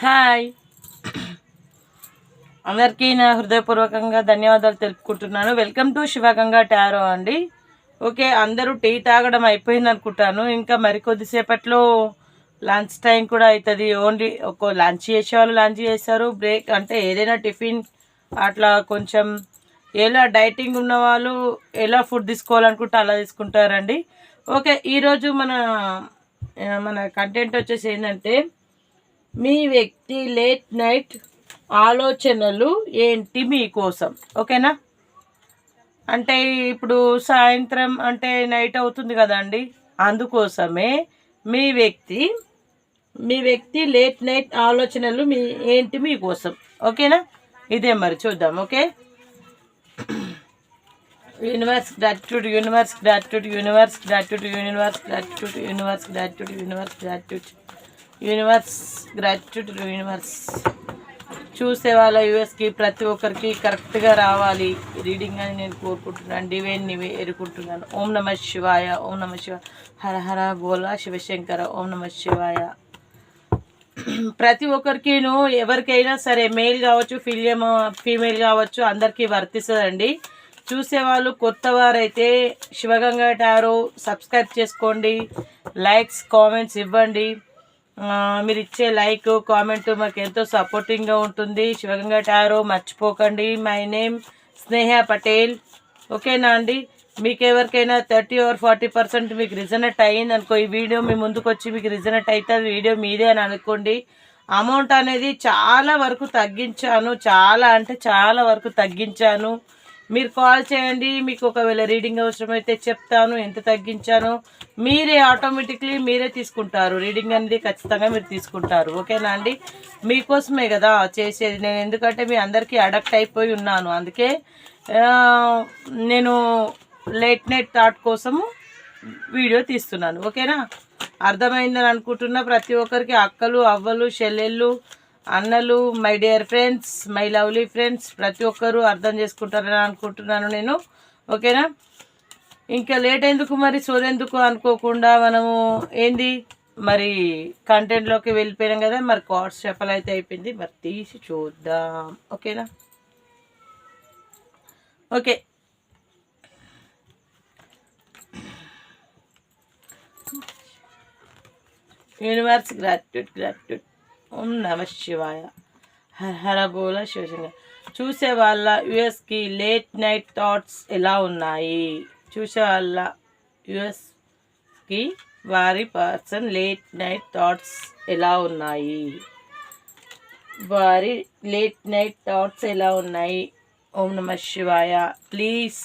Hi. అందరికీ నా హృదయపూర్వకంగా ధన్యవాదాలు తెలుపుకుంటున్నాను. వెల్కమ్ టు శివగంగా టారో అండి. ఓకే అందరూ టీ తాగడం అయిపోయింది అనుకుంటాను. ఇంకా మరికొద్దిసేపట్లో లంచ్ టైం కూడా అవుతుంది ఓన్లీ ఒక లంచ్ చేసేవాళ్ళు లంచ్ చేస్తారు. బ్రేక్ అంటే ఏదైనా టిఫిన్ అట్లా కొంచెం ఎలా డైటింగ్ ఉన్న వాళ్ళు ఎలా ఫుడ్ తీసుకోవాలనుకుంటే అలా తీసుకుంటారండి. ఓకే ఈరోజు మన మన కంటెంట్ వచ్చేసి ఏంటంటే మీ వ్యక్తి లేట్ నైట్ ఆలోచనలు ఏంటి మీకోసం? ఓకేనా? అంటే ఇప్పుడు సాయంత్రం అంటే నైట్ అవుతుంది కదండి. అందుకోసమే మీ వ్యక్తి మీ వ్యక్తి లేట్ నైట్ ఆలోచనలు మీ ఏంటి మీకోసం? ఓకేనా? ఇదే మరి చూద్దాం okay? Universe gratitude universe gratitude universe gratitude universe gratitude universe gratitude universe gratitude universe gratitude universe చూసే వాళ్ళ యూఎస్కి ప్రతి ఒక్కరికి కరెక్ట్గా రావాలి. రీడింగ్ అని నేను కోరుకుంటున్నాను. డివైన్ని ఎరుకుంటున్నాను. ఓం నమ శివాయ. ఓం నమ శివ. హర హర బోలా శివశంకర ఓం నమ శివాయ. ప్రతి ఒక్కరికిను ఎవరికైనా సరే మేల్ కావచ్చు ఫిలియం ఫీమేల్ కావచ్చు అందరికీ వర్తిస్తుందండి. చూసేవాళ్ళు కొత్త వారైతే శివగంగా టారో సబ్స్క్రైబ్ చేసుకోండి. లైక్స్ కామెంట్స్ ఇవ్వండి. మీరు ఇచ్చే లైక్ కామెంట్ మాకు ఎంతో సపోర్టింగ్గా ఉంటుంది. శివగంగా టారో మర్చిపోకండి. My name Sneha Patel. ఓకేనా అండి? మీకు ఎవరికైనా థర్టీ ఆర్ ఫార్టీ పర్సెంట్ మీకు రిజనెట్ అయ్యింది అనుకో ఈ వీడియో మీ ముందుకు వచ్చి మీకు రిజనెట్ అవుతుంది వీడియో మీదే అని అనుకోండి. అమౌంట్ అనేది చాలా వరకు తగ్గించాను. చాలా అంటే చాలా వరకు తగ్గించాను. మీరు కాల్ చేయండి మీకు ఒకవేళ రీడింగ్ అవసరమైతే చెప్తాను ఎంత తగ్గించానో మీరే ఆటోమేటిక్లీ మీరే తీసుకుంటారు. రీడింగ్ అనేది ఖచ్చితంగా మీరు తీసుకుంటారు. ఓకేనా అండి? మీకోసమే కదా చేసేది. నేను ఎందుకంటే మీ అందరికీ అడక్ట్ అయిపోయి ఉన్నాను. అందుకే నేను లేట్ నైట్ థాట్ కోసము వీడియో తీస్తున్నాను. ఓకేనా? అర్థమైందని అనుకుంటున్నా ప్రతి ఒక్కరికి అక్కలు అవ్వలు చెల్లెళ్ళు అన్నలు my dear friends my lovely friends ప్రతి ఒక్కరూ అర్థం చేసుకుంటారని అనుకుంటున్నాను నేను. ఓకేనా? ఇంకా లేట్ ఎందుకు మరి? సోదెందుకు అనుకోకుండా మనము ఏంది? మరి కంటెంట్లోకి వెళ్ళిపోయినాం కదా మరి కార్డ్స్ చెప్పలైతే అయిపోయింది. మరి తీసి చూద్దాం. ఓకేనా? ఓకే. యూనివర్స్ గ్రాట్యూడ్ గ్రాట్యూడ్ ఓం నమ శివాయ. హర హర బోల శివశంకర్. చూసే వాళ్ళ యుఎస్కి లేట్ నైట్ థాట్స్ ఎలా ఉన్నాయి? చూసే వాళ్ళ యుఎస్కి వారి పర్సన్ లేట్ నైట్ థాట్స్ ఎలా ఉన్నాయి? వారి లేట్ నైట్ థాట్స్ ఎలా ఉన్నాయి? ఓం నమ శివాయ. ప్లీజ్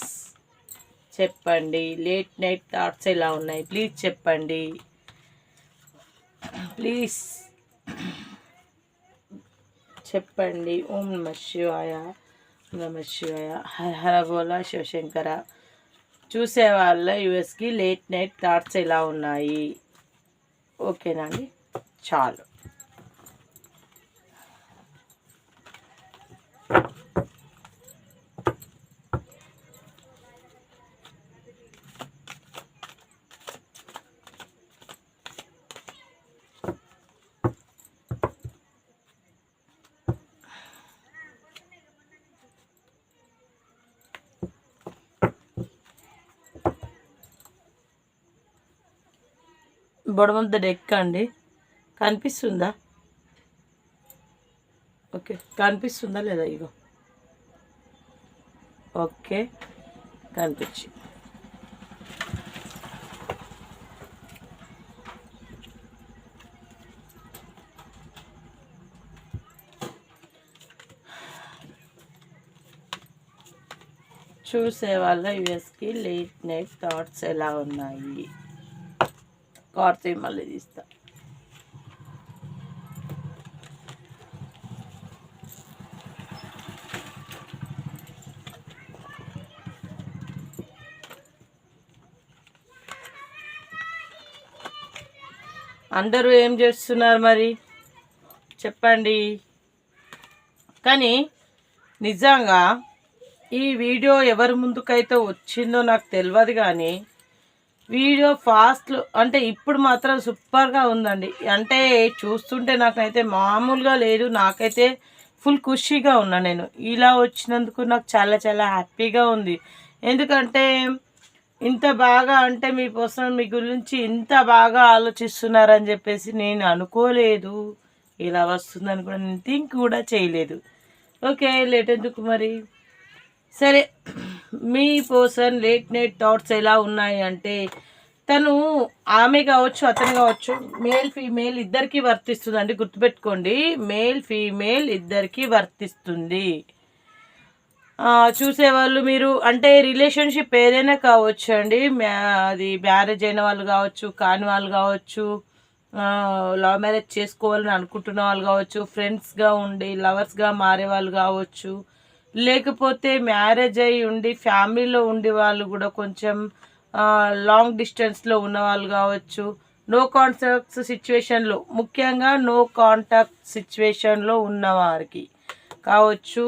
చెప్పండి. లేట్ నైట్ థాట్స్ ఎలా ఉన్నాయి? ప్లీజ్ చెప్పండి. ప్లీజ్ చెప్పండి. ఓం నమ శివాయ. నమ శివాయ. హర హర బోలా శివశంకర. చూసే వాళ్ళ యుఎస్కి లేట్ నైట్ థాట్స్ ఎలా ఉన్నాయి? ఓకేనా అండి? చాలు. బొడమంత డెక్ అండి. కనిపిస్తుందా? ఓకే కనిపిస్తుందా లేదా ఇగో? ఓకే కనిపించి. చూసేవాళ్ళ యూఎస్కి యుఎస్కి లేట్ నైట్ థాట్స్ ఎలా ఉన్నాయి? కార్తీ మళ్ళీ తీస్తా. అందరూ ఏం చేస్తున్నారు మరి? చెప్పండి. కానీ నిజంగా ఈ వీడియో ఎవరి ముందుకైతే వచ్చిందో నాకు తెలియదు కానీ వీడియో ఫాస్ట్లో అంటే ఇప్పుడు మాత్రం సూపర్గా ఉందండి. అంటే చూస్తుంటే నాకైతే మామూలుగా లేదు. నాకైతే ఫుల్ ఖుషీగా ఉన్నా నేను. ఇలా వచ్చినందుకు నాకు చాలా చాలా హ్యాపీగా ఉంది. ఎందుకంటే ఇంత బాగా అంటే మీకోసం మీ గురించి ఇంత బాగా ఆలోచిస్తున్నారని చెప్పేసి నేను అనుకోలేదు. ఇలా వస్తుందని కూడా నేను థింక్ కూడా చేయలేదు. ఓకే లేట్ ఎందుకు మరి? సరే మీ పర్సన్ లేట్ నైట్ థాట్స్ ఎలా ఉన్నాయి అంటే తను ఆమె కావచ్చు అతను కావచ్చు మేల్ ఫీమేల్ ఇద్దరికి వర్తిస్తుంది. అండి గుర్తుపెట్టుకోండి మేల్ ఫీమేల్ ఇద్దరికి వర్తిస్తుంది. చూసేవాళ్ళు మీరు అంటే రిలేషన్షిప్ ఏదైనా కావచ్చు అండి అది మ్యారేజ్ అయిన వాళ్ళు కావచ్చు కాని వాళ్ళు కావచ్చు లవ్ మ్యారేజ్ చేసుకోవాలని అనుకుంటున్న వాళ్ళు కావచ్చు ఫ్రెండ్స్గా ఉండి లవర్స్గా మారే వాళ్ళు కావచ్చు లేకపోతే మ్యారేజ్ అయి ఉండి ఫ్యామిలీలో ఉండే వాళ్ళు కూడా కొంచెం లాంగ్ డిస్టెన్స్లో ఉన్న వాళ్ళు కావచ్చు. నో కాంటాక్ట్స్ సిచ్యువేషన్లో ముఖ్యంగా నో కాంటాక్ట్ సిచ్యువేషన్లో ఉన్నవారికి కావచ్చు.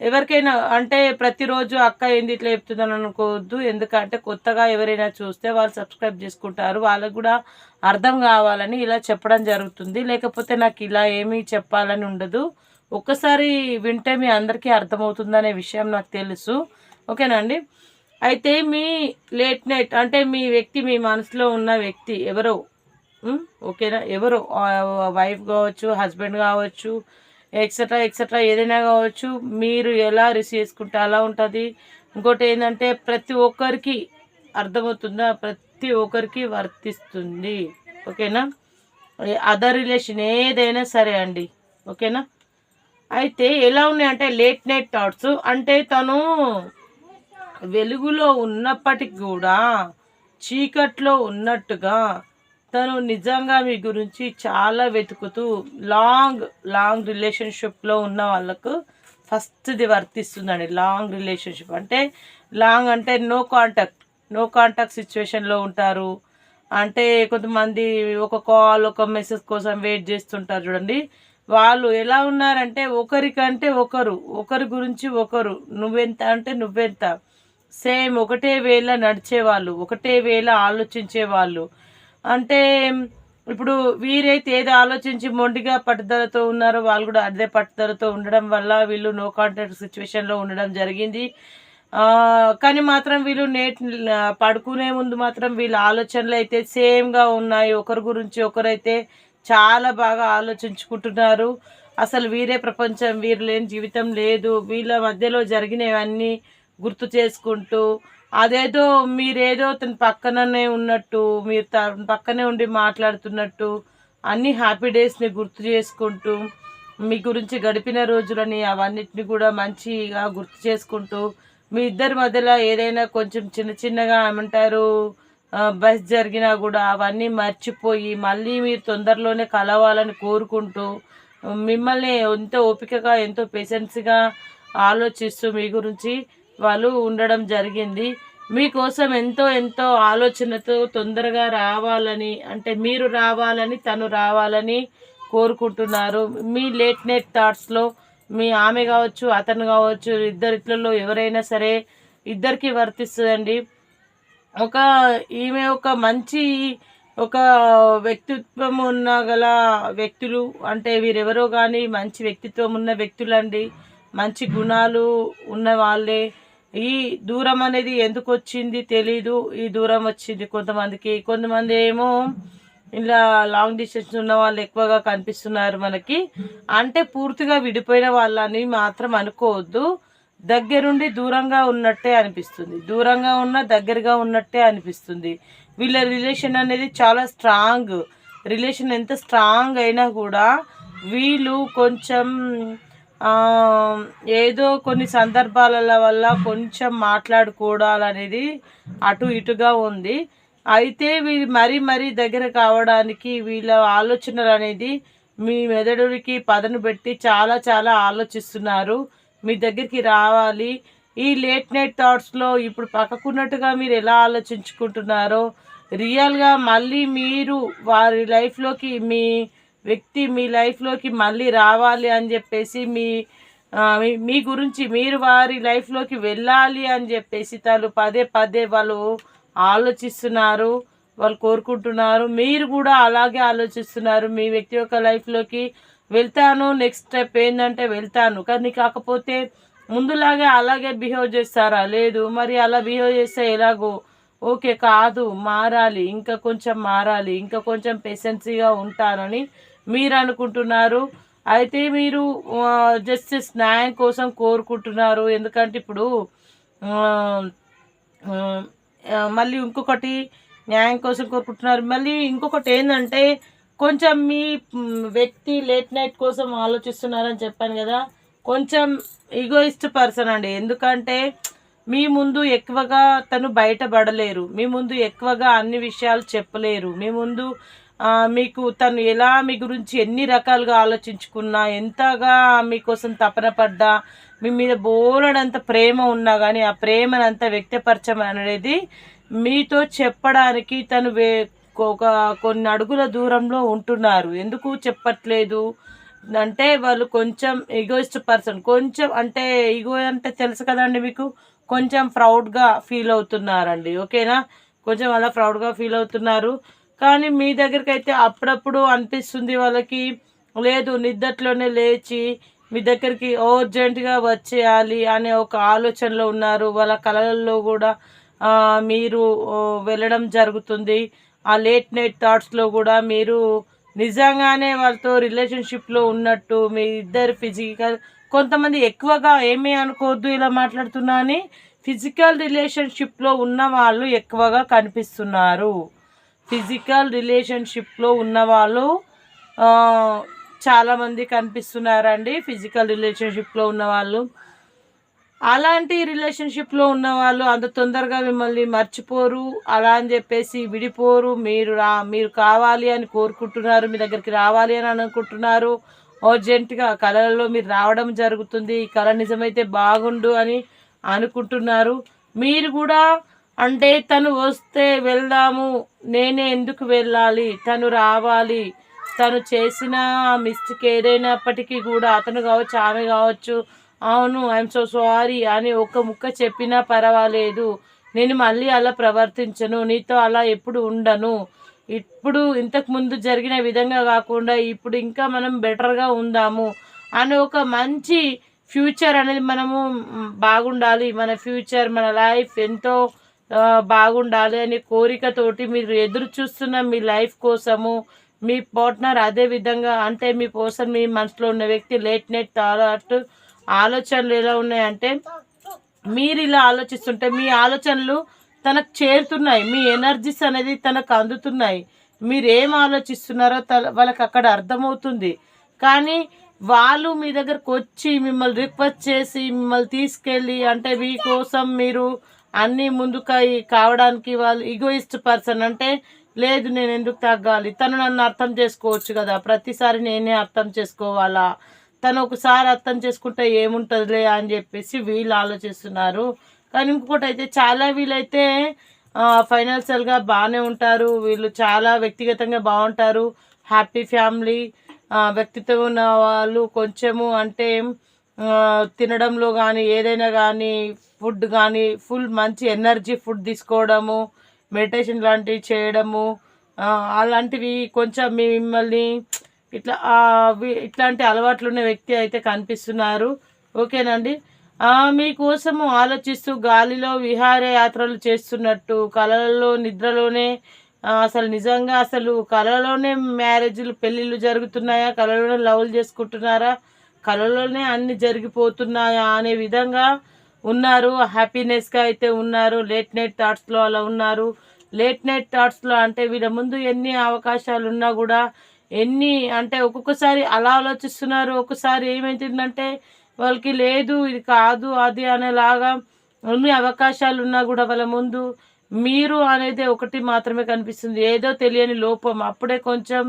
ఎవరికైనా అంటే ప్రతిరోజు అక్క ఏంది ఇట్లా చెప్తుందని అనుకోవద్దు. ఎందుకంటే కొత్తగా ఎవరైనా చూస్తే వాళ్ళు సబ్స్క్రైబ్ చేసుకుంటారు. వాళ్ళకు కూడా అర్థం కావాలని ఇలా చెప్పడం జరుగుతుంది. లేకపోతే నాకు ఇలా ఏమీ చెప్పాలని ఉండదు. ఒక్కసారి వింటే మీ అందరికీ అర్థమవుతుందనే విషయం నాకు తెలుసు. ఓకేనండి అయితే మీ లేట్ నైట్ అంటే మీ వ్యక్తి మీ మనసులో ఉన్న వ్యక్తి ఎవరో ఓకేనా? ఎవరు వైఫ్ కావచ్చు హస్బెండ్ కావచ్చు ఎక్సెట్రా ఎక్సెట్రా ఏదైనా కావచ్చు మీరు ఎలా రిసీవ్ చేసుకుంటే అలా ఉంటుంది. ఇంకోటి ఏంటంటే ప్రతి ఒక్కరికి అర్థమవుతుందా? ప్రతి ఒక్కరికి వర్తిస్తుంది. ఓకేనా? అదర్ రిలేషన్ ఏదైనా సరే అండి. ఓకేనా? అయితే ఎలా ఉన్నాయంటే లేట్ నైట్ థాట్స్ అంటే తను వెలుగులో ఉన్నప్పటికి కూడా చీకట్లో ఉన్నట్టుగా తను నిజంగా మీ గురించి చాలా వెతుకుతూ లాంగ్ లాంగ్ రిలేషన్షిప్లో ఉన్న వాళ్ళకు ఫస్ట్ది వర్తిస్తుందండి. లాంగ్ రిలేషన్షిప్ అంటే లాంగ్ అంటే నో కాంటాక్ట్ నో కాంటాక్ట్ సిచ్యువేషన్లో ఉంటారు. అంటే కొంతమంది ఒక కాల్ ఒక మెసేజ్ కోసం వెయిట్ చేస్తుంటారు చూడండి. వాళ్ళు ఎలా ఉన్నారంటే ఒకరికంటే ఒకరు ఒకరి గురించి ఒకరు నువ్వెంత అంటే నువ్వెంత. సేమ్ ఒకటే వేళ నడిచేవాళ్ళు ఒకటే వేళ ఆలోచించే వాళ్ళు అంటే ఇప్పుడు వీరైతే ఏదో ఆలోచించి మొండిగా పట్టుదలతో ఉన్నారో వాళ్ళు కూడా అదే పట్టుదలతో ఉండడం వల్ల వీళ్ళు నో కాంటాక్ట్ సిచ్యువేషన్లో ఉండడం జరిగింది. కానీ మాత్రం వీళ్ళు నేట్ పడుకునే ముందు మాత్రం వీళ్ళ ఆలోచనలు అయితే సేమ్గా ఉన్నాయి. ఒకరి గురించి ఒకరైతే చాలా బాగా ఆలోచించుకుంటున్నారు. అసలు వీరే ప్రపంచం వీరు లేని జీవితం లేదు. వీళ్ళ మధ్యలో జరిగినవన్నీ గుర్తు చేసుకుంటూ అదేదో మీరేదో తన పక్కననే ఉన్నట్టు మీరు పక్కనే ఉండి మాట్లాడుతున్నట్టు అన్ని హ్యాపీ డేస్ని గుర్తు చేసుకుంటూ మీ గురించి గడిపిన రోజులని అవన్నిటిని కూడా మంచిగా గుర్తు చేసుకుంటూ మీ ఇద్దరి మధ్యలో ఏదైనా కొంచెం చిన్న చిన్నగా ఏమంటారు? బస్ జరిగినా కూడా అవన్నీ మర్చిపోయి మళ్ళీ మీరు తొందరలోనే కలవాలని కోరుకుంటూ మిమ్మల్ని ఎంతో ఓపికగా ఎంతో పేషెన్స్గా ఆలోచిస్తూ మీ గురించి వాళ్ళు ఉండడం జరిగింది. మీకోసం ఎంతో ఎంతో ఆలోచనతో తొందరగా రావాలని అంటే మీరు రావాలని తను రావాలని కోరుకుంటున్నారు. మీ లేట్ నైట్ థాట్స్లో మీ ఆమె కావచ్చు అతను కావచ్చు ఇద్దరిట్లలో ఎవరైనా సరే ఇద్దరికి వర్తిస్తుందండి. ఒక ఈమె ఒక మంచి ఒక వ్యక్తిత్వం ఉన్న గల వ్యక్తులు. అంటే వీరెవరో కానీ మంచి వ్యక్తిత్వం ఉన్న వ్యక్తులండి. మంచి గుణాలు ఉన్న వాళ్ళే. ఈ దూరం అనేది ఎందుకు వచ్చింది తెలీదు. ఈ దూరం వచ్చింది కొంతమందికి. కొంతమంది ఏమో ఇలా లాంగ్ డిస్టెన్స్ ఉన్న వాళ్ళు ఎక్కువగా కనిపిస్తున్నారు మనకి. అంటే పూర్తిగా విడిపోయిన వాళ్ళని మాత్రం అనుకోవద్దు. దగ్గరుండి దూరంగా ఉన్నట్టే అనిపిస్తుంది. దూరంగా ఉన్న దగ్గరగా ఉన్నట్టే అనిపిస్తుంది. వీళ్ళ రిలేషన్ అనేది చాలా స్ట్రాంగ్. రిలేషన్ ఎంత స్ట్రాంగ్ అయినా కూడా వీళ్ళు కొంచెం ఏదో కొన్ని సందర్భాల వల్ల కొంచెం మాట్లాడుకోవడాలనేది అటు ఇటుగా ఉంది. అయితే వీళ్ళు మరీ మరీ దగ్గర కావడానికి వీళ్ళ ఆలోచనలు అనేది మీ మెదడుకి పదను పెట్టి చాలా చాలా ఆలోచిస్తున్నారు. మీ దగ్గరికి రావాలి. ఈ లేట్ నైట్ థాట్స్లో ఇప్పుడు పక్కకున్నట్టుగా మీరు ఎలా ఆలోచించుకుంటున్నారో రియల్గా మళ్ళీ మీరు వారి లైఫ్లోకి మీ వ్యక్తి మీ లైఫ్లోకి మళ్ళీ రావాలి అని చెప్పేసి మీ మీ గురించి మీరు వారి లైఫ్లోకి వెళ్ళాలి అని చెప్పేసి తను పదే పదే వాళ్ళు ఆలోచిస్తున్నారు వాళ్ళు కోరుకుంటున్నారు. మీరు కూడా అలాగే ఆలోచిస్తున్నారు. మీ వ్యక్తి యొక్క లైఫ్లోకి వెళ్తాను నెక్స్ట్ స్టెప్ ఏంటంటే వెళ్తాను. కానీ కాకపోతే ముందులాగే అలాగే బిహేవ్ చేస్తారా? లేదు మరి అలా బిహేవ్ చేస్తే ఎలాగో? ఓకే కాదు మారాలి ఇంకా కొంచెం మారాలి ఇంకా కొంచెం పెసెన్సీగా ఉంటానని మీరు అనుకుంటున్నారు. అయితే మీరు జస్ట్ న్యాయం కోసం కోరుకుంటున్నారు. ఎందుకంటే ఇప్పుడు మళ్ళీ ఇంకొకటి న్యాయం కోసం కోరుకుంటున్నారు. మళ్ళీ ఇంకొకటి ఏంటంటే కొంచెం మీ వ్యక్తి లేట్ నైట్ కోసం ఆలోచిస్తున్నారని చెప్పాను కదా. కొంచెం ఈగోయిస్ట్ పర్సన్ అండి. ఎందుకంటే మీ ముందు ఎక్కువగా తను బయటపడలేరు. మీ ముందు ఎక్కువగా అన్ని విషయాలు చెప్పలేరు. మీ ముందు మీకు తను ఎలా మీ గురించి ఎన్ని రకాలుగా ఆలోచించుకున్నా ఎంతగా మీకోసం తపన పడ్డా మీ మీద బోలెడంత ప్రేమ ఉన్నా కానీ ఆ ప్రేమనంతా వ్యక్తపరచడం అనేది మీతో చెప్పడానికి తను వే ఒక కొన్ని అడుగుల దూరంలో ఉంటున్నారు. ఎందుకు చెప్పట్లేదు? అంటే వాళ్ళు కొంచెం ఈగోయిస్ట్ పర్సన్ కొంచెం అంటే ఈగో అంటే తెలుసు కదండి మీకు? కొంచెం ప్రౌడ్గా ఫీల్ అవుతున్నారండి. ఓకేనా? కొంచెం అలా ప్రౌడ్గా ఫీల్ అవుతున్నారు. కానీ మీ దగ్గరికి అయితే అప్పుడప్పుడు అనిపిస్తుంది వాళ్ళకి. లేదు నిద్దట్లోనే లేచి మీ దగ్గరికి అర్జెంటుగా వచ్చేయాలి అనే ఒక ఆలోచనలో ఉన్నారు. వాళ్ళ కళలలో కూడా మీరు వెళ్ళడం జరుగుతుంది. ఆ లేట్ నైట్ థాట్స్లో కూడా మీరు నిజంగానే వాళ్ళతో రిలేషన్షిప్లో ఉన్నట్టు మీ ఇద్దరు ఫిజికల్ కొంతమంది ఎక్కువగా ఏమీ అనుకోవద్దు ఇలా మాట్లాడుతున్నా అని ఫిజికల్ రిలేషన్షిప్లో ఉన్న వాళ్ళు ఎక్కువగా కనిపిస్తున్నారు. ఫిజికల్ రిలేషన్షిప్లో ఉన్న వాళ్ళు చాలామంది కనిపిస్తున్నారండి. ఫిజికల్ రిలేషన్షిప్లో ఉన్నవాళ్ళు అలాంటి రిలేషన్షిప్లో ఉన్న వాళ్ళు అంత తొందరగా మిమ్మల్ని మర్చిపోరు. అలా అని చెప్పేసి విడిపోరు. మీరు రా మీరు కావాలి అని కోరుకుంటున్నారు మీ దగ్గరికి రావాలి అని అనుకుంటున్నారు. అర్జెంటుగా కళలలో మీరు రావడం జరుగుతుంది. ఈ కళ నిజమైతే బాగుండు అని అనుకుంటున్నారు. మీరు కూడా అంటే తను వస్తే వెళ్దాము నేనే ఎందుకు వెళ్ళాలి? తను రావాలి. తను చేసిన మిస్టేక్ ఏదైనప్పటికీ కూడా అతను కావచ్చు ఆమె కావచ్చు అవును ఐఎమ్ సో సారీ అని ఒక ముక్క చెప్పినా పర్వాలేదు. నేను మళ్ళీ అలా ప్రవర్తించను నీతో అలా ఎప్పుడు ఉండను. ఇప్పుడు ఇంతకు ముందు జరిగిన విధంగా కాకుండా ఇప్పుడు ఇంకా మనం బెటర్గా ఉందాము అని ఒక మంచి ఫ్యూచర్ అనేది మనము బాగుండాలి. మన ఫ్యూచర్ మన లైఫ్ ఎంతో బాగుండాలి అనే కోరికతోటి మీరు ఎదురు చూస్తున్న మీ లైఫ్ కోసము మీ పార్ట్నర్ అదే విధంగా అంటే మీ కోసం మీ మనసులో ఉన్న వ్యక్తి లేట్ నైట్ థాట్ ఆలోచనలు ఎలా ఉన్నాయంటే మీరు ఇలా ఆలోచిస్తుంటే మీ ఆలోచనలు తనకు చేరుతున్నాయి. మీ ఎనర్జీస్ అనేది తనకు అందుతున్నాయి. మీరు ఏం ఆలోచిస్తున్నారో తన వాళ్ళకి అక్కడ అర్థమవుతుంది. కానీ వాళ్ళు మీ దగ్గరకు వచ్చి మిమ్మల్ని రిక్వెస్ట్ చేసి మిమ్మల్ని తీసుకెళ్ళి అంటే మీకోసం మీరు అన్నీ ముందుకై కావడానికి వాళ్ళు ఈగోయిస్ట్ పర్సన్ అంటే లేదు నేను ఎందుకు తగ్గాలి తను నన్ను అర్థం చేసుకోవచ్చు కదా. ప్రతిసారి నేనే అర్థం చేసుకోవాలా? తను ఒకసారి అర్థం చేసుకుంటే ఏముంటుందిలే అని చెప్పేసి వీళ్ళు ఆలోచిస్తున్నారు. కానీ ఇంకొకటి అయితే చాలా వీళ్ళైతే ఫైనాన్షియల్గా బాగానే ఉంటారు. వీళ్ళు చాలా వ్యక్తిగతంగా బాగుంటారు. హ్యాపీ ఫ్యామిలీ వ్యక్తిత్వం ఉన్న వాళ్ళు కొంచెము అంటే తినడంలో కానీ ఏదైనా కానీ ఫుడ్ కానీ ఫుల్ మంచి ఎనర్జీ ఫుడ్ తీసుకోవడము మెడిటేషన్ లాంటివి చేయడము అలాంటివి కొంచెం మిమ్మల్ని ఇట్లా ఇట్లాంటి అలవాట్లు ఉన్న వ్యక్తి అయితే కనిపిస్తున్నారు. ఓకేనండి? మీకోసము ఆలోచిస్తూ గాలిలో విహారయాత్రలు చేస్తున్నట్టు కళలలో నిద్రలోనే అసలు నిజంగా అసలు కళలోనే మ్యారేజ్లు పెళ్ళిళ్ళు జరుగుతున్నాయా? కళలోనే లవ్లు చేసుకుంటున్నారా? కళలోనే అన్ని జరిగిపోతున్నాయా అనే విధంగా ఉన్నారు. హ్యాపీనెస్గా అయితే ఉన్నారు. లేట్ నైట్ థాట్స్లో అలా ఉన్నారు. లేట్ నైట్ థాట్స్లో అంటే వీళ్ళ ముందు ఎన్ని అవకాశాలు ఉన్నా కూడా ఎన్ని అంటే ఒక్కొక్కసారి అలా ఆలోచిస్తున్నారు ఒక్కసారి ఏమవుతుందంటే వాళ్ళకి లేదు ఇది కాదు అది అనేలాగా అన్ని అవకాశాలు ఉన్నా కూడా వాళ్ళ ముందు మీరు అనేది ఒకటి మాత్రమే కనిపిస్తుంది. ఏదో తెలియని లోపం. అప్పుడే కొంచెం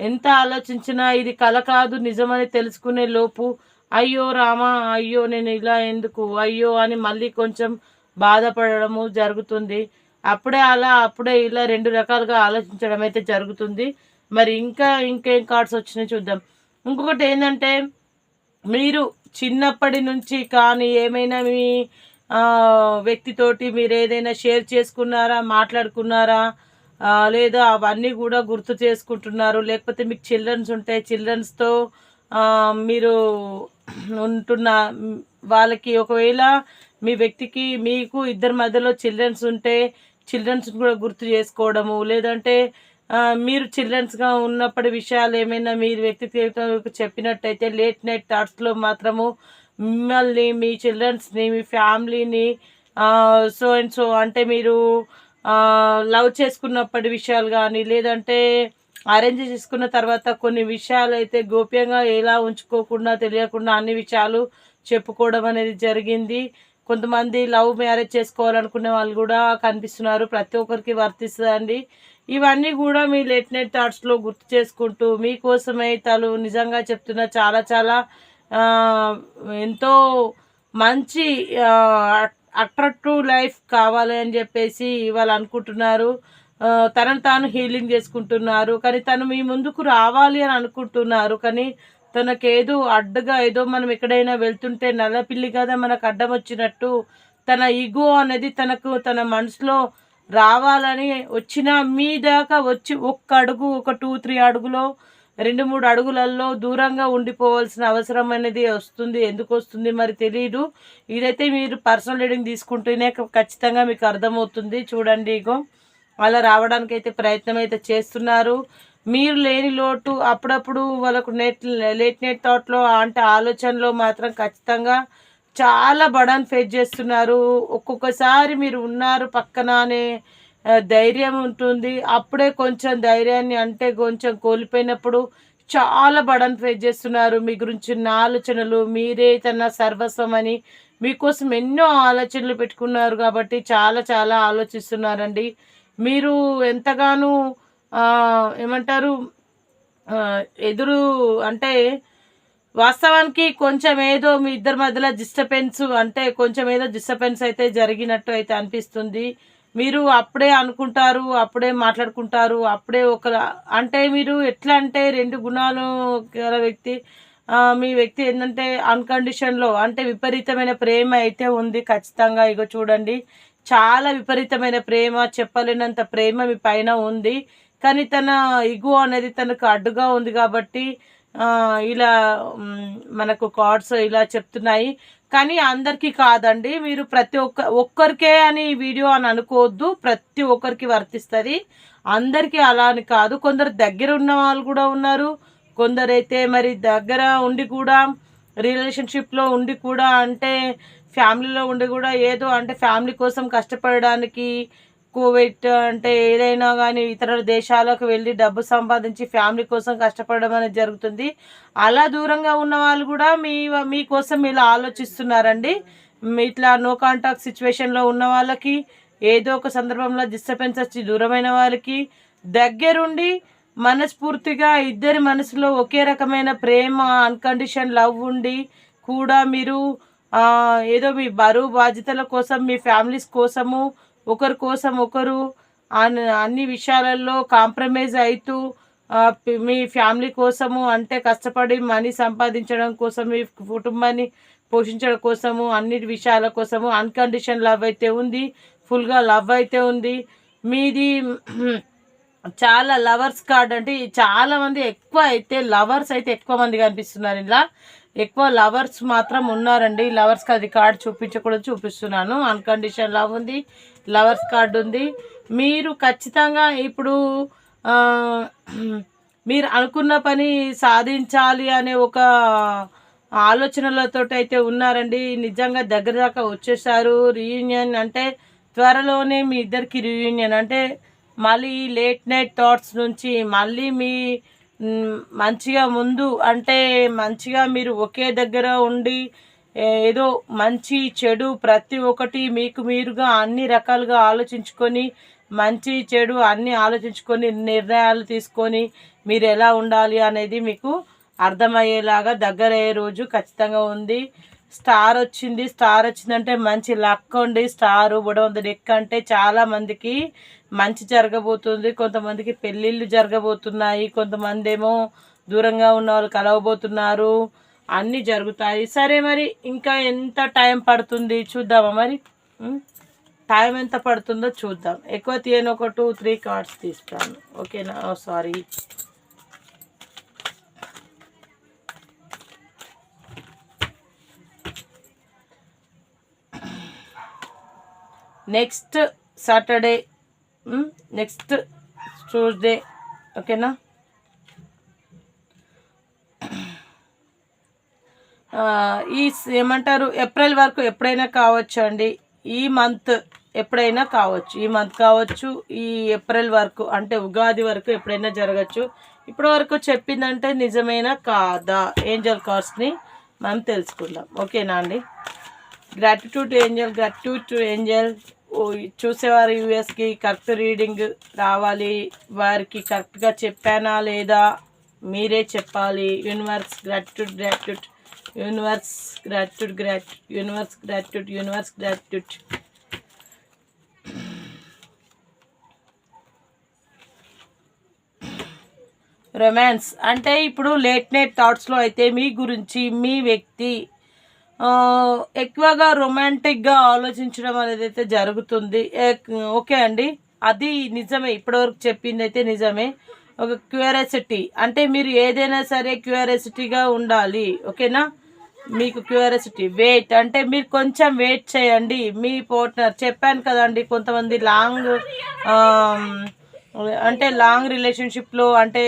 ఎంత ఆలోచించినా ఇది కల కాదు నిజమని తెలుసుకునే లోపు అయ్యో రామా అయ్యో నేను ఇలా ఎందుకు అయ్యో అని మళ్ళీ కొంచెం బాధపడడము జరుగుతుంది. అప్పుడే అలా అప్పుడే ఇలా రెండు రకాలుగా ఆలోచించడం అయితే జరుగుతుంది. మరి ఇంకా ఇంకేం కార్డ్స్ వచ్చినాయి చూద్దాం. ఇంకొకటి ఏంటంటే మీరు చిన్నప్పటి నుంచి కానీ ఏమైనా మీ వ్యక్తితోటి మీరు ఏదైనా షేర్ చేసుకున్నారా మాట్లాడుకున్నారా లేదా అవన్నీ కూడా గుర్తు చేసుకుంటున్నారు లేకపోతే మీకు చిల్డ్రన్స్ ఉంటే చిల్డ్రన్స్తో మీరు ఉంటున్న వాళ్ళకి ఒకవేళ మీ వ్యక్తికి మీకు ఇద్దరి మధ్యలో చిల్డ్రన్స్ ఉంటే చిల్డ్రన్స్ కూడా గుర్తు చేసుకోవడము లేదంటే మీరు చిల్డ్రన్స్గా ఉన్నప్పటి విషయాలు ఏమైనా మీ వ్యక్తిగత చెప్పినట్టయితే లేట్ నైట్ థాట్స్లో మాత్రము మిమ్మల్ని మీ చిల్డ్రన్స్ని మీ ఫ్యామిలీని సో అండ్ సో అంటే మీరు లవ్ చేసుకున్నప్పటి విషయాలు కానీ లేదంటే అరేంజ్ చేసుకున్న తర్వాత కొన్ని విషయాలు అయితే గోప్యంగా ఎలా ఉంచుకోకుండా తెలియకుండా అన్ని విషయాలు చెప్పుకోవడం అనేది జరిగింది. కొంతమంది లవ్ మ్యారేజ్ చేసుకోవాలనుకునే వాళ్ళు కూడా కనిపిస్తున్నారు. ప్రతి ఒక్కరికి వర్తిస్తుందండి. ఇవన్నీ కూడా మీ లేట్ నైట్ థాట్స్లో గుర్తు చేసుకుంటూ మీకోసమే తను నిజంగా చెప్తున్న చాలా చాలా ఎంతో మంచి అట్రాక్టివ్ లైఫ్ కావాలి అని చెప్పేసి వాళ్ళు అనుకుంటున్నారు. తనను తాను హీలింగ్ చేసుకుంటున్నారు. కానీ తను మీ ముందుకు రావాలి అని అనుకుంటున్నారు. కానీ తనకేదో అడ్డగా ఏదో మనం ఎక్కడైనా వెళ్తుంటే నల్లపిల్లి కదా మనకు అడ్డం వచ్చినట్టు తన ఈగో అనేది తనకు తన మనసులో రావాలని వచ్చిన మీ దాకా వచ్చి ఒక్క అడుగు ఒక టూ త్రీ అడుగులో రెండు మూడు అడుగులలో దూరంగా ఉండిపోవాల్సిన అవసరం అనేది వస్తుంది. ఎందుకు వస్తుంది మరి తెలియదు ఇదైతే మీరు పర్సనల్ రీడింగ్ తీసుకుంటేనే ఖచ్చితంగా మీకు అర్థమవుతుంది. చూడండి ఇగో అలా రావడానికి అయితే ప్రయత్నం అయితే చేస్తున్నారు. మీరు లేని లోటు అప్పుడప్పుడు వాళ్ళకు నెట్ లేట్ నెట్ థాట్లో అంటే ఆలోచనలో మాత్రం ఖచ్చితంగా చాలా బడాన్ ఫేస్ చేస్తున్నారు. ఒక్కొక్కసారి మీరు ఉన్నారు పక్కన అనే ధైర్యం ఉంటుంది. అప్పుడే కొంచెం ధైర్యాన్ని అంటే కొంచెం కోల్పోయినప్పుడు చాలా బడన్ ఫేస్ చేస్తున్నారు. మీ గురించి నా ఆలోచనలు మీరే తన సర్వస్వం అని మీకోసం ఎన్నో ఆలోచనలు పెట్టుకున్నారు కాబట్టి చాలా చాలా ఆలోచిస్తున్నారండి. మీరు ఎంతగానో ఏమంటారు ఎదురు అంటే వాస్తవానికి కొంచెం ఏదో మీ ఇద్దరి మధ్యలో డిస్టర్బెన్స్ అంటే కొంచెం ఏదో డిస్టర్బెన్స్ అయితే జరిగినట్టు అయితే అనిపిస్తుంది. మీరు అప్పుడే అనుకుంటారు అప్పుడే మాట్లాడుకుంటారు అప్పుడే ఒక అంటే మీరు ఎట్లా అంటే రెండు గుణాలు గల వ్యక్తి మీ వ్యక్తి ఏంటంటే అన్కండిషన్లో అంటే విపరీతమైన ప్రేమ అయితే ఉంది ఖచ్చితంగా. ఇగో చూడండి చాలా విపరీతమైన ప్రేమ చెప్పలేనంత ప్రేమ మీ పైన ఉంది. కానీ తన ఇగు అనేది తనకు అడ్డుగా ఉంది కాబట్టి ఇలా మనకు కార్డ్స్ ఇలా చెప్తున్నాయి. కానీ అందరికీ కాదండి. మీరు ప్రతి ఒక్క ఒక్కరికే అని వీడియో అని అనుకోవద్దు. ప్రతి ఒక్కరికి వర్తిస్తుంది. అందరికీ అలా అని కాదు. కొందరు దగ్గర ఉన్న వాళ్ళు కూడా ఉన్నారు. కొందరైతే మరి దగ్గర ఉండి కూడా రిలేషన్షిప్లో ఉండి కూడా అంటే ఫ్యామిలీలో ఉండి కూడా ఏదో అంటే ఫ్యామిలీ కోసం కష్టపడడానికి కోవిడ్ అంటే ఏదైనా కానీ ఇతర దేశాలకు వెళ్ళి డబ్బు సంపాదించి ఫ్యామిలీ కోసం కష్టపడడం అనేది జరుగుతుంది. అలా దూరంగా ఉన్న వాళ్ళు కూడా మీ మీకోసం ఇలా ఆలోచిస్తున్నారండి. ఇట్లా నో కాంటాక్ట్ సిచ్యువేషన్లో ఉన్న వాళ్ళకి ఏదో ఒక సందర్భంలో డిస్టర్బెన్స్ వచ్చి దూరమైన వాళ్ళకి దగ్గరుండి మనస్ఫూర్తిగా ఇద్దరి మనసులో ఒకే రకమైన ప్రేమ అన్కండిషన్ లవ్ ఉండి కూడా మీరు ఏదో మీ బరువు బాధ్యతల కోసం మీ ఫ్యామిలీస్ కోసము ఒకరి కోసం ఒకరు అన్- అన్ని విషయాలలో కాంప్రమైజ్ అవుతూ మీ ఫ్యామిలీ కోసము అంటే కష్టపడి మనీ సంపాదించడం కోసం మీ కుటుంబాన్ని పోషించడం కోసము అన్ని విషయాల కోసము అన్కండిషన్ లవ్ అయితే ఉంది ఫుల్గా లవ్ అయితే ఉంది. మీది చాలా లవర్స్ కార్డ్ అంటే చాలామంది ఎక్కువ అయితే లవర్స్ అయితే ఎక్కువ మంది కనిపిస్తున్నారు ఇలా ఎక్కువ లవర్స్ మాత్రం ఉన్నారండి. లవర్స్కి అది కార్డ్ చూపించకూడదు చూపిస్తున్నాను. అన్కండిషన్ లవ్ ఉంది లవర్స్ కార్డు ఉంది. మీరు ఖచ్చితంగా ఇప్పుడు మీరు అనుకున్న పని సాధించాలి అనే ఒక ఆలోచనలతో అయితే ఉన్నారండి. నిజంగా దగ్గర దాకా వచ్చేసారు. రీయూనియన్ అంటే త్వరలోనే మీ ఇద్దరికి రీయూనియన్. అంటే మళ్ళీ లేట్ నైట్ థాట్స్ నుంచి మళ్ళీ మీ మంచిగా ముందు అంటే మంచిగా మీరు ఒకే దగ్గర ఉండి ఏదో మంచి చెడు ప్రతి ఒక్కటి మీకు మీరుగా అన్ని రకాలుగా ఆలోచించుకొని మంచి చెడు అన్ని ఆలోచించుకొని నిర్ణయాలు తీసుకొని మీరు ఎలా ఉండాలి అనేది మీకు అర్థమయ్యేలాగా దగ్గర అయ్యే రోజు ఖచ్చితంగా ఉంది. స్టార్ వచ్చింది. స్టార్ వచ్చిందంటే మంచి లక్ ఉంది స్టార్ బుడవంద లెక్క అంటే చాలా మందికి మంచి జరగబోతుంది. కొంతమందికి పెళ్ళిళ్ళు జరగబోతున్నాయి. కొంతమంది ఏమో దూరంగా ఉన్న వాళ్ళు కలవబోతున్నారు. అన్నీ జరుగుతాయి. సరే మరి ఇంకా ఎంత టైం పడుతుంది చూద్దామా మరి? టైం ఎంత పడుతుందో చూద్దాం. ఎక్కువ తీయని ఒక టూ త్రీ కార్డ్స్ తీస్తాను. ఓకేనా? Sorry. Next Saturday next Tuesday ఓకేనా ఈ ఏమంటారు? ఏప్రిల్ వరకు ఎప్పుడైనా కావచ్చు అండి. ఈ మంత్ ఎప్పుడైనా కావచ్చు. ఈ మంత్ కావచ్చు ఈ ఏప్రిల్ వరకు అంటే ఉగాది వరకు ఎప్పుడైనా జరగచ్చు. ఇప్పటి వరకు చెప్పిందంటే నిజమేనా కాదా? ఏంజల్ కార్డ్స్ని మనం తెలుసుకుందాం. ఓకేనా అండి? Gratitude angel gratitude to angel చూసేవారు యూఎస్కి కరెక్ట్ రీడింగ్ రావాలి. వారికి కరెక్ట్గా చెప్పానా లేదా మీరే చెప్పాలి. Universe gratitude gratitude universe gratitude గ్రాట్ universe gratitude universe gratitude romance. అంటే ఇప్పుడు లేట్ నైట్ థాట్స్లో అయితే మీ గురించి మీ వ్యక్తి ఎక్కువగా రొమాంటిక్గా ఆలోచించడం అనేది అయితే జరుగుతుంది ఓకే అండి. అది నిజమే. ఇప్పటివరకు చెప్పింది అయితే నిజమే. ఒక క్యూరియాసిటీ అంటే మీరు ఏదైనా సరే క్యూరియాసిటీగా ఉండాలి. ఓకేనా? మీకు క్యూరియాసిటీ వెయిట్ అంటే మీరు కొంచెం వెయిట్ చేయండి. మీ పార్ట్నర్ చెప్పాను కదండి కొంతమంది లాంగ్ um, అంటే లాంగ్ రిలేషన్షిప్లో అంటే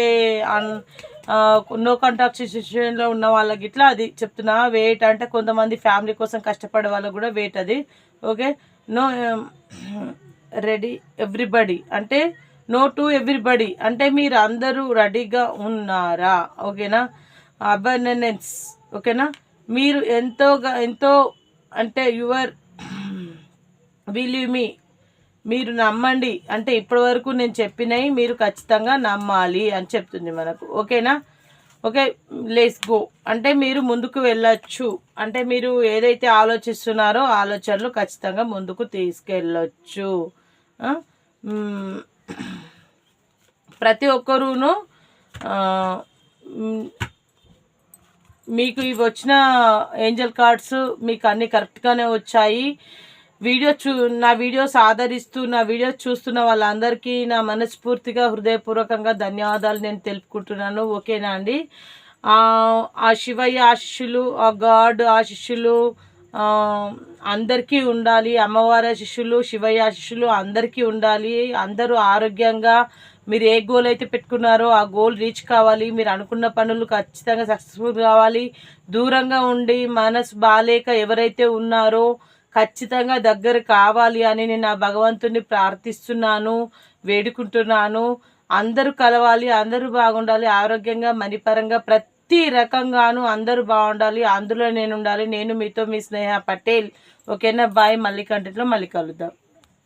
నో కాంటాక్ట్ సిచ్యువేషన్లో ఉన్న వాళ్ళకి ఇట్లా అది చెప్తున్నా వెయిట్ అంటే కొంతమంది ఫ్యామిలీ కోసం కష్టపడే వాళ్ళకి కూడా వెయిట్ అది ఓకే నో రెడీ ఎవ్రీబడి అంటే నో టు ఎవ్రీబడి అంటే మీరు అందరూ రెడీగా ఉన్నారా ఓకేనా? అబర్నెన్స్ ఓకేనా? మీరు ఎంతోగా ఎంతో అంటే యువర్ బిలీవ్ మీ మీరు నమ్మండి. అంటే ఇప్పటి వరకు నేను చెప్పినవి మీరు ఖచ్చితంగా నమ్మాలి అని చెప్తుంది మనకు. ఓకేనా? ఓకే లెస్ గో అంటే మీరు ముందుకు వెళ్ళొచ్చు. అంటే మీరు ఏదైతే ఆలోచిస్తున్నారో ఆలోచనలు ఖచ్చితంగా ముందుకు తీసుకెళ్ళొచ్చు. ప్రతి ఒక్కరూను మీకు ఇవి వచ్చిన ఏంజల్ కార్డ్స్ మీకు అన్నీ కరెక్ట్గానే వచ్చాయి. వీడియో చూ నా వీడియోస్ ఆదరిస్తూ నా వీడియోస్ చూస్తున్న వాళ్ళందరికీ నా మనస్ఫూర్తిగా హృదయపూర్వకంగా ధన్యవాదాలు నేను తెలుపుకుంటున్నాను. ఓకేనా అండి? ఆ శివయ్య ఆశిష్యులు ఆ గాడ్ ఆశిష్యులు అందరికీ ఉండాలి. అమ్మవారి శిష్యులు శివయ్య శిష్యులు అందరికీ ఉండాలి. అందరూ ఆరోగ్యంగా మీరు ఏ గోల్ అయితే పెట్టుకున్నారో ఆ గోల్ రీచ్ కావాలి. మీరు అనుకున్న పనులు ఖచ్చితంగా సక్సెస్ఫుల్ కావాలి. దూరంగా ఉండి మనసు బాలేక ఎవరైతే ఉన్నారో ఖచ్చితంగా దగ్గర కావాలి అని నేను ఆ భగవంతుని ప్రార్థిస్తున్నాను వేడుకుంటున్నాను. అందరూ కలవాలి అందరూ బాగుండాలి ఆరోగ్యంగా మణిపరంగా ప్రతి రకంగాను అందరూ బాగుండాలి అందులో నేను ఉండాలి నేను మీతో మీ స్నేహ పటేల్. ఓకేనా? బాయ్. మళ్ళీ కంటెంట్లో మళ్ళీ కలుద్దాం.